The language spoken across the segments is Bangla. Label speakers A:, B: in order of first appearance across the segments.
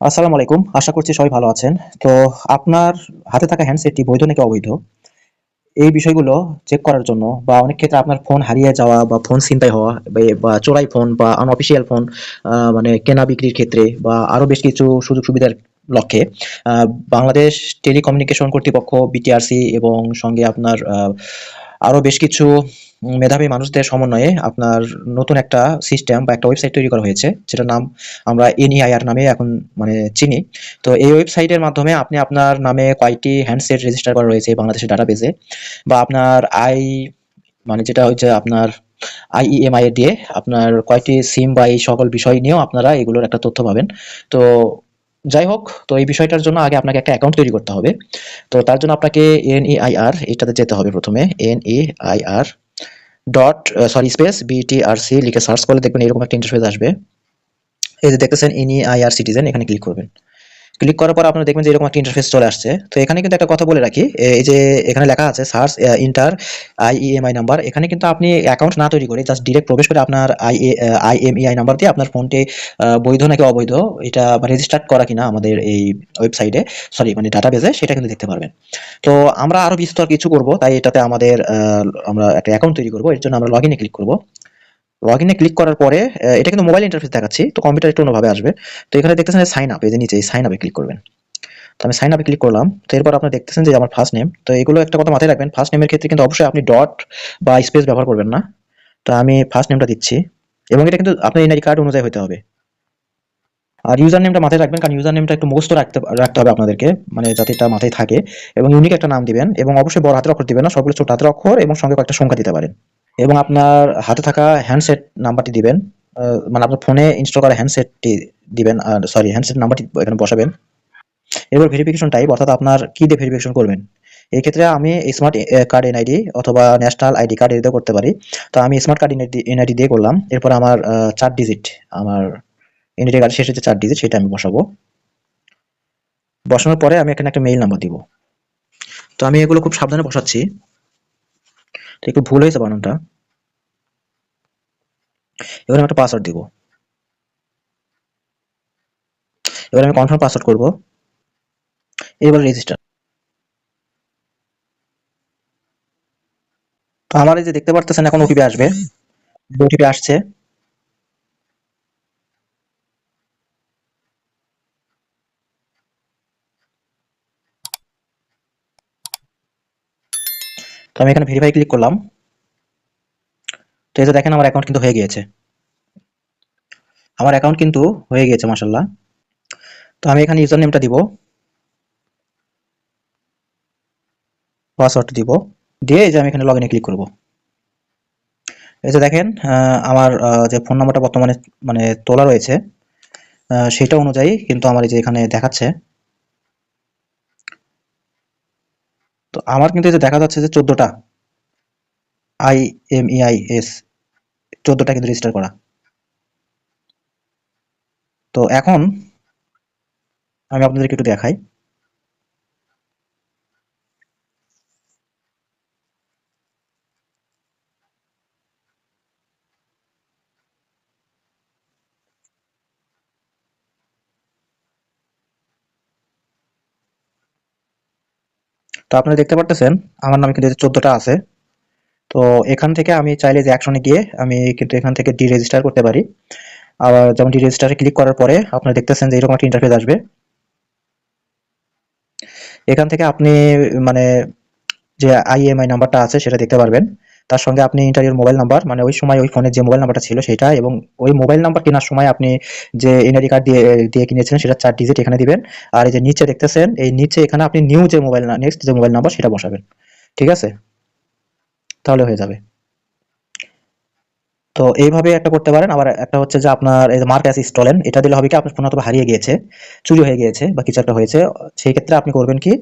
A: আসসালামু আলাইকুম। আশা করছি সবাই ভালো আছেন। তো আপনার হাতে থাকা হ্যান্ডসেটটি বৈধ নাকি অবৈধ? এই বিষয়গুলো চেক করার জন্য বা অনেক ক্ষেত্রে আপনার ফোন হারিয়ে যাওয়া বা ফোন ছিনতাই হওয়া বা- চোরাই ফোন বা আনঅফিসিয়াল ফোন মানে কেনা বিক্রির ক্ষেত্রে বা আরও বেশ কিছু সুযোগ সুবিধার লক্ষ্যে বাংলাদেশ টেলিকমিউনিকেশন কর্তৃপক্ষ বিটিআরসি এবং সঙ্গে আপনার আহ, আরও বেশ কিছু মেধাবী মানুষদের সমন্বয়ে আপনার নতুন একটা সিস্টেম বা একটা ওয়েবসাইট তৈরি করা হয়েছে যেটার নাম আমরা এনইআইআর নামে এখন মানে চিনি। তো এই ওয়েবসাইটের মাধ্যমে আপনি আপনার নামে কয়টি হ্যান্ডসেট রেজিস্টার করা রয়েছে বাংলাদেশের ডাটাবেজে বা আপনার আই মানে যেটা হচ্ছে আপনার আইইএমআই দিয়ে আপনার কয়টি সিম বা এই সকল বিষয় নিয়েও আপনারা এগুলোর একটা তথ্য পাবেন। তো যাই হোক, তো এই বিষয়টার জন্য আগে আপনাকে একটা অ্যাকাউন্ট তৈরি করতে হবে। তো তার জন্য আপনাকে এন এনইআইআর এটাতে যেতে হবে প্রথমে। N NEIR dot sorry space BTRC লিখে সার্চ করলে দেখবেন এরকম একটা ইন্টারফেস আসবে। এই যে দেখতেছেন এনইআইআর সিটিজেন এখানে ক্লিক করবেন। ক্লিক করার পর আপনারা দেখবেন যে এরকম একটা ইন্টারফেস চলে আসছে। তো এখানে কিন্তু একটা কথা বলে রাখি এই যে এখানে লেখা আছে সার্চ ইন্টার আইইএমআই নাম্বার এখানে কিন্তু আপনি অ্যাকাউন্ট না তৈরি করে জাস্ট ডিরেক্ট প্রবেশ করে আপনার আই আইএমইআই নাম্বার দিয়ে আপনার ফোনটি বৈধ নাকি অবৈধ, এটা রেজিস্টার করা কিনা আমাদের এই ওয়েবসাইটে সরি মানে ডাটাবেজে সেটা কিন্তু দেখতে পারবেন। তো আমরা আরও বিস্তর কিছু করব, তাই এটাতে আমাদের আমরা একটা অ্যাকাউন্ট তৈরি করব, এর জন্য আমরা লগ ইনে ক্লিক করব। লগ ইনে ক্লিক করার পরে এটা কিন্তু মোবাইল ইন্টারফেস দেখাচ্ছি, তো কম্পিউটার একটু অন্যভাবে আসবে। তো এখানে দেখতেছেন সাইন আপ এই যে নিচে সাইন আপে ক্লিক করবেন। তো আমি সাইন আপে ক্লিক করলাম, তো এরপর আপনি দেখতেছেন যে আমার ফার্স্ট নেম তো এগুলো একটা কথা মাথায় রাখবেন ফার্স্ট নেমের ক্ষেত্রে কিন্তু অবশ্যই আপনি ডট বা স্পেস ব্যবহার করবেন না। তো আমি ফার্স্ট নেমটা দিচ্ছি, এবং এটা কিন্তু আপনার এনআইডি কার্ড অনুযায়ী হতে হবে। আর ইউজার নেমটা মাথায় রাখবেন, কারণ ইউজার নেমটা একটু মুখস্থ রাখতে রাখতে হবে আপনাদেরকে মানে যাতে এটা মাথায় থাকে, এবং ইউনিক একটা নাম দিবেন, এবং অবশ্যই বড় হাতের অক্ষর দিবেন না, সবগুলো ছোট হাতের অক্ষর এবং সঙ্গে কয়েকটা সংখ্যা দিতে পারেন। এবং আপনার হাতে থাকা হ্যান্ডসেট নাম্বারটি দিবেন মানে আপনার ফোনে ইনস্টল করা হ্যান্ডসেটটি দিবেন সরি হ্যান্ডসেট নাম্বারটি এখানে বসাবেন। এবার ভেরিফিকেশন টাইপ অর্থাৎ আপনার কি দিয়ে ভেরিফিকেশন করবেন? এই ক্ষেত্রে আমি স্মার্ট কার্ড এনআইডি অথবা ন্যাশনাল আইডি কার্ড এদিকে করতে পারি। তো আমি স্মার্ট কার্ড এনআইডি দিয়ে করলাম। এরপর আমার চার ডিজিট আমার এনআইডি কার্ড শেষে যে চার ডিজিট সেটা আমি বসাবো। বসানোর পরে আমি এখানে একটা মেইল নাম্বার দিব। তো আমি এগুলো খুব সাবধানে বসাচ্ছি। একটু ভুল হয়েছে বানানটা। এবার আমি একটা পাসওয়ার্ড দিব। এবার আমি কনফার্ম পাসওয়ার্ড করব। এবার রেজিস্টার আমার এই যে দেখতে পারতেছেন, এখন ওটিপি আসবে। ওটিপি আসছে। তো আমি এখানে ভেরিফাই ক্লিক করলাম। তো এই যে দেখেন আমার অ্যাকাউন্ট কিন্তু হয়ে গিয়েছে। আমার অ্যাকাউন্ট কিন্তু হয়ে গিয়েছে মাসাল্লাহ তো আমি এখানে ইউজার নেমটা দিব। পাসওয়ার্ড দিব। দিয়ে এই যে আমি এখানে লগ ইনে ক্লিক করব। এই যে দেখেন আমার যে ফোন নাম্বারটা বর্তমানে মানে তোলা রয়েছে সেটা অনুযায়ী কিন্তু আমার এই যে এখানে দেখাচ্ছে। তো আমার কিন্তু এই যে দেখা যাচ্ছে যে চোদ্দটা I M E I S চোদ্দটা কিন্তু রেজিস্টার করা। তো এখন আমি আপনাদেরকে একটু দেখাই। তো আপনারা দেখতে পারতেছেন, আমার নামে কিন্তু চোদ্দটা আছে। তো এখান থেকে আমি চাইলে যে অ্যাকশনে গিয়ে আমি কিন্তু এখান থেকে ডি রেজিস্টার করতে পারি। আবার যেমন ডি রেজিস্টারে ক্লিক করার পরে আপনারা দেখতেছেন যে এরকম একটা ইন্টারফেস আসবে। এখান থেকে আপনি মানে যে আইএমআই নাম্বারটা আছে সেটা দেখতে পারবেন। তার সঙ্গে আপনি ইন্টারিয়র মোবাইল নাম্বার মানে ওই সময় ওই ফোনের যে মোবাইল নাম্বারটা ছিল সেটা এবং ওই মোবাইল নাম্বার কেনার সময় আপনি যে এনআইডি কার্ড দিয়ে দিয়ে কিনেছিলেন সেটা চার ডিজিট এখানে দিবেন। আর এই যে নিচে দেখতেছেন, এই নিচে এখানে আপনি নিউ যে মোবাইল নেক্সট যে মোবাইল নাম্বার সেটা বসাবেন। ঠিক আছে? তাহলে হয়ে যাবে। তো এইভাবে একটা করতে পারেন। আবার একটা হচ্ছে যে আপনার এই যে মার্ক অ্যাস স্টলেন এটা দিলে হবে কি আপনার ফোন হারিয়ে গিয়েছে, চুরি হয়ে গিয়েছে বা কিছু একটা হয়েছে। সেই ক্ষেত্রে আপনি করবেন কি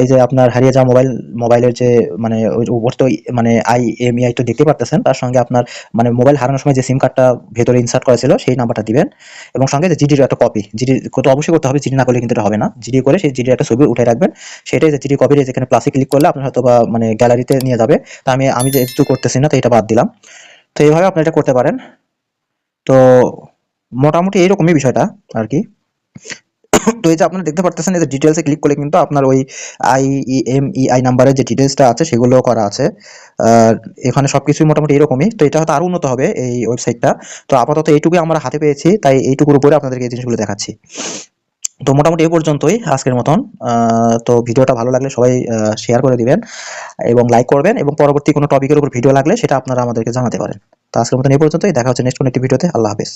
A: এই যে আপনার হারিয়ে যাওয়া মোবাইল, মোবাইলের যে মানে উপর তো মানে আই এম আই তো দেখতে পারতেছেন, তার সঙ্গে আপনার মানে মোবাইল হারানোর সময় যে সিম কার্ডটা ভেতরে ইনসার্ট করা ছিল, সেই নাম্বারটা দিবেন। এবং সঙ্গে যে জিডির একটা কপি জিডি তো অবশ্যই করতে হবে, জিডি না করলে কিন্তু এটা হবে না। জিডি করে সেই জিডির একটা ছবি উঠে রাখবেন। সেটাই যে জিডি কপির যেখানে প্লাসে ক্লিক করলে আপনার হয়তো বা মানে গ্যালারিতে নিয়ে যাবে। তা আমি আমি যেহেতু করতেছি না, তো এটা বাদ দিলাম। তো এইভাবে আপনি এটা করতে পারেন। তো মোটামুটি এইরকমই বিষয়টা আর কি। তো এই যে আপনারা দেখতে পারতেছেন, এই যে ডিটেলসে ক্লিক করলে কিন্তু আপনার ওই I E M E I নাম্বারের যে ডিটেলসটা আছে সেগুলো করা আছে। আর এখানে সবকিছুই মোটামুটি এরকমই। তো এটা হয়তো আরও উন্নত হবে এই ওয়েবসাইটটা তো আপাতত এইটুকুই আমরা হাতে পেয়েছি, তাই এইটুকুর উপরে আপনাদেরকে এই জিনিসগুলো দেখাচ্ছি। তো মোটামুটি এ পর্যন্তই আজকের মতন। তো ভিডিওটা ভালো লাগলে সবাই শেয়ার করে দিবেন এবং লাইক করবেন এবং পরবর্তী কোনো টপিকের উপর ভিডিও লাগলে সেটা আপনারা আমাদেরকে জানাতে পারেন। তো আজকের মতন এ পর্যন্তই। দেখা হচ্ছে নেক্সট কোনো একটি ভিডিওতে আল্লাহ হাফেজ।